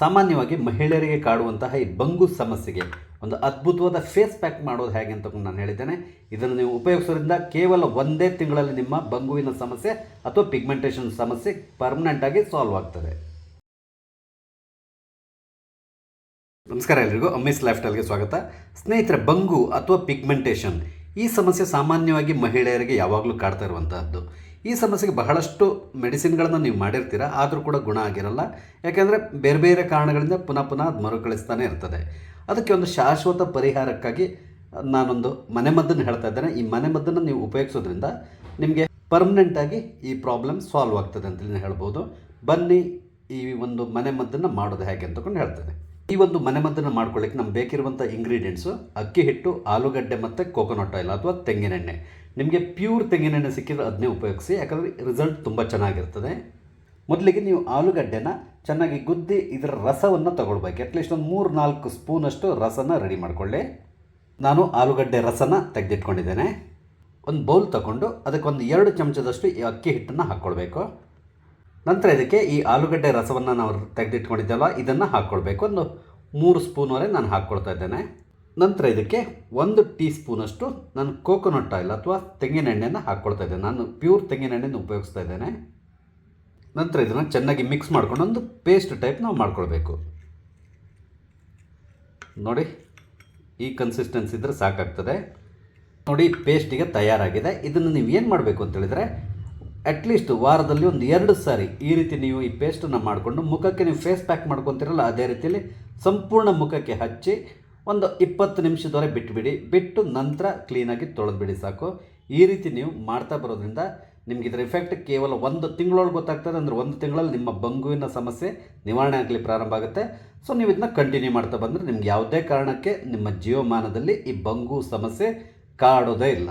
ಸಾಮಾನ್ಯವಾಗಿ ಮಹಿಳೆಯರಿಗೆ ಕಾಡುವಂತಹ ಈ ಬಂಗು ಸಮಸ್ಯೆಗೆ ಒಂದು ಅದ್ಭುತವಾದ ಫೇಸ್ ಪ್ಯಾಕ್ ಮಾಡೋದು ಹೇಗೆ ಅಂತ ನಾನು ಹೇಳಿದ್ದೇನೆ. ಇದನ್ನು ನೀವು ಉಪಯೋಗಿಸೋದ್ರಿಂದ ಕೇವಲ ಒಂದೇ ತಿಂಗಳಲ್ಲಿ ನಿಮ್ಮ ಬಂಗುವಿನ ಸಮಸ್ಯೆ ಅಥವಾ ಪಿಗ್ಮೆಂಟೇಷನ್ ಸಮಸ್ಯೆ ಪರ್ಮನೆಂಟ್ ಆಗಿ ಸಾಲ್ವ್ ಆಗ್ತದೆ. ನಮಸ್ಕಾರ ಎಲ್ರಿಗೂ ಅಮ್ಮಿಸ್ ಲೈಫ್ ಸ್ಟೈಲ್ಗೆ ಸ್ವಾಗತ. ಸ್ನೇಹಿತರೆ, ಬಂಗು ಅಥವಾ ಪಿಗ್ಮೆಂಟೇಷನ್ ಈ ಸಮಸ್ಯೆ ಸಾಮಾನ್ಯವಾಗಿ ಮಹಿಳೆಯರಿಗೆ ಯಾವಾಗಲೂ ಕಾಡ್ತಾ ಇರುವಂತಹದ್ದು. ಈ ಸಮಸ್ಯೆಗೆ ಬಹಳಷ್ಟು ಮೆಡಿಸಿನ್ಗಳನ್ನು ನೀವು ಮಾಡಿರ್ತೀರ? ಆದರೂ ಕೂಡ ಗುಣ ಆಗಿರಲ್ಲ. ಯಾಕೆಂದರೆ ಬೇರೆ ಬೇರೆ ಕಾರಣಗಳಿಂದ ಪುನಃ ಪುನಃ ಅದು ಮರುಕಳಿಸ್ತಾನೆ ಇರ್ತದೆ. ಅದಕ್ಕೆ ಒಂದು ಶಾಶ್ವತ ಪರಿಹಾರಕ್ಕಾಗಿ ನಾನೊಂದು ಮನೆಮದ್ದನ್ನು ಹೇಳ್ತಾ ಇದ್ದೇನೆ. ಈ ಮನೆಮದ್ದನ್ನು ನೀವು ಉಪಯೋಗಿಸೋದ್ರಿಂದ ನಿಮಗೆ ಪರ್ಮನೆಂಟಾಗಿ ಈ ಪ್ರಾಬ್ಲಮ್ ಸಾಲ್ವ್ ಆಗ್ತದೆ ಅಂತಲೇ ಹೇಳ್ಬೋದು. ಬನ್ನಿ ಈ ಒಂದು ಮನೆಮದ್ದನ್ನು ಮಾಡೋದು ಹೇಗೆ ಅಂತಕೊಂಡು ಹೇಳ್ತೇನೆ. ಈ ಒಂದು ಮನೆಮದ್ದನ್ನು ಮಾಡ್ಕೊಳ್ಳಿಕ್ಕೆ ನಮ್ಗೆ ಬೇಕಿರುವಂಥ ಇಂಗ್ರೀಡಿಯೆಂಟ್ಸು ಅಕ್ಕಿ ಹಿಟ್ಟು, ಆಲೂಗಡ್ಡೆ ಮತ್ತು ಕೋಕೋನಟ್ ಆಯಿಲ್ ಅಥವಾ ತೆಂಗಿನೆಣ್ಣೆ. ನಿಮಗೆ ಪ್ಯೂರ್ ತೆಂಗಿನೆಣ್ಣೆ ಸಿಕ್ಕಿದ್ರೆ ಅದನ್ನೇ ಉಪಯೋಗಿಸಿ, ಯಾಕಂದರೆ ರಿಸಲ್ಟ್ ತುಂಬ ಚೆನ್ನಾಗಿರ್ತದೆ. ಮೊದಲಿಗೆ ನೀವು ಆಲೂಗಡ್ಡೆನ ಚೆನ್ನಾಗಿ ಗುದ್ದಿ ಇದರ ರಸವನ್ನು ತಗೊಳ್ಬೇಕು. ಅಟ್ಲೀಸ್ಟ್ ಒಂದು ಮೂರು ನಾಲ್ಕು ಸ್ಪೂನಷ್ಟು ರಸನ ರೆಡಿ ಮಾಡಿಕೊಳ್ಳಿ. ನಾನು ಆಲೂಗಡ್ಡೆ ರಸನ ತೆಗೆದಿಟ್ಕೊಂಡಿದ್ದೇನೆ. ಒಂದು ಬೌಲ್ ತಗೊಂಡು ಅದಕ್ಕೊಂದು ಎರಡು ಚಮಚದಷ್ಟು ಅಕ್ಕಿ ಹಿಟ್ಟನ್ನು ಹಾಕ್ಕೊಳ್ಬೇಕು. ನಂತರ ಇದಕ್ಕೆ ಈ ಆಲೂಗಡ್ಡೆ ರಸವನ್ನು ನಾವು ತೆಗೆದಿಟ್ಕೊಂಡಿದ್ದೆವಲ್ಲ ಇದನ್ನು ಹಾಕ್ಕೊಳ್ಬೇಕು ಒಂದು ಮೂರು ಸ್ಪೂನ್ವರೆ ನಾನು ಹಾಕ್ಕೊಳ್ತಾ ಇದ್ದೇನೆ. ನಂತರ ಇದಕ್ಕೆ ಒಂದು ಟೀ ಸ್ಪೂನಷ್ಟು ನಾನು ಕೋಕೋನಟ್ ಆಯಿಲ್ ಅಥವಾ ತೆಂಗಿನೆಣ್ಣೆಯನ್ನು ಹಾಕ್ಕೊಳ್ತಾ ಇದ್ದೇನೆ. ನಾನು ಪ್ಯೂರ್ ತೆಂಗಿನೆಣ್ಣೆಯನ್ನು ಉಪಯೋಗಿಸ್ತಾ ಇದ್ದೇನೆ. ನಂತರ ಇದನ್ನು ಚೆನ್ನಾಗಿ ಮಿಕ್ಸ್ ಮಾಡ್ಕೊಂಡು ಒಂದು ಪೇಸ್ಟ್ ಟೈಪ್ ನಾವು ಮಾಡ್ಕೊಳ್ಬೇಕು. ನೋಡಿ, ಈ ಕನ್ಸಿಸ್ಟೆನ್ಸಿ ಇದ್ದರೆ ಸಾಕಾಗ್ತದೆ. ನೋಡಿ ಪೇಸ್ಟಿಗೆ ತಯಾರಾಗಿದೆ. ಇದನ್ನು ನೀವು ಏನು ಮಾಡಬೇಕು ಅಂತ ಹೇಳಿದರೆ ಅಟ್ಲೀಸ್ಟ್ ವಾರದಲ್ಲಿ ಒಂದು ಎರಡು ಸಾರಿ ಈ ರೀತಿ ನೀವು ಈ ಪೇಸ್ಟನ್ನು ಮಾಡಿಕೊಂಡು ಮುಖಕ್ಕೆ ನೀವು ಫೇಸ್ ಪ್ಯಾಕ್ ಮಾಡ್ಕೊತೀರಲ್ಲ, ಅದೇ ರೀತಿಯಲ್ಲಿ ಸಂಪೂರ್ಣ ಮುಖಕ್ಕೆ ಹಚ್ಚಿ ಒಂದು ಇಪ್ಪತ್ತು ನಿಮಿಷದವರೆಗೆ ಬಿಟ್ಟುಬಿಡಿ ಬಿಟ್ಟು ನಂತರ ಕ್ಲೀನಾಗಿ ತೊಳೆದುಬಿಡಿ ಸಾಕು. ಈ ರೀತಿ ನೀವು ಮಾಡ್ತಾ ಬರೋದ್ರಿಂದ ನಿಮ್ಗೆ ಇದರ ಎಫೆಕ್ಟ್ ಕೇವಲ ಒಂದು ತಿಂಗಳೊಳಗೆ ಗೊತ್ತಾಗ್ತದೆ. ಅಂದರೆ ಒಂದು ತಿಂಗಳಲ್ಲಿ ನಿಮ್ಮ ಬಂಗುವಿನ ಸಮಸ್ಯೆ ನಿವಾರಣೆ ಆಗಲಿ ಪ್ರಾರಂಭ ಆಗುತ್ತೆ. ಸೊ ನೀವು ಇದನ್ನ ಕಂಟಿನ್ಯೂ ಮಾಡ್ತಾ ಬಂದರೆ ನಿಮ್ಗೆ ಯಾವುದೇ ಕಾರಣಕ್ಕೆ ನಿಮ್ಮ ಜೀವಮಾನದಲ್ಲಿ ಈ ಬಂಗು ಸಮಸ್ಯೆ ಕಾಡೋದೇ ಇಲ್ಲ.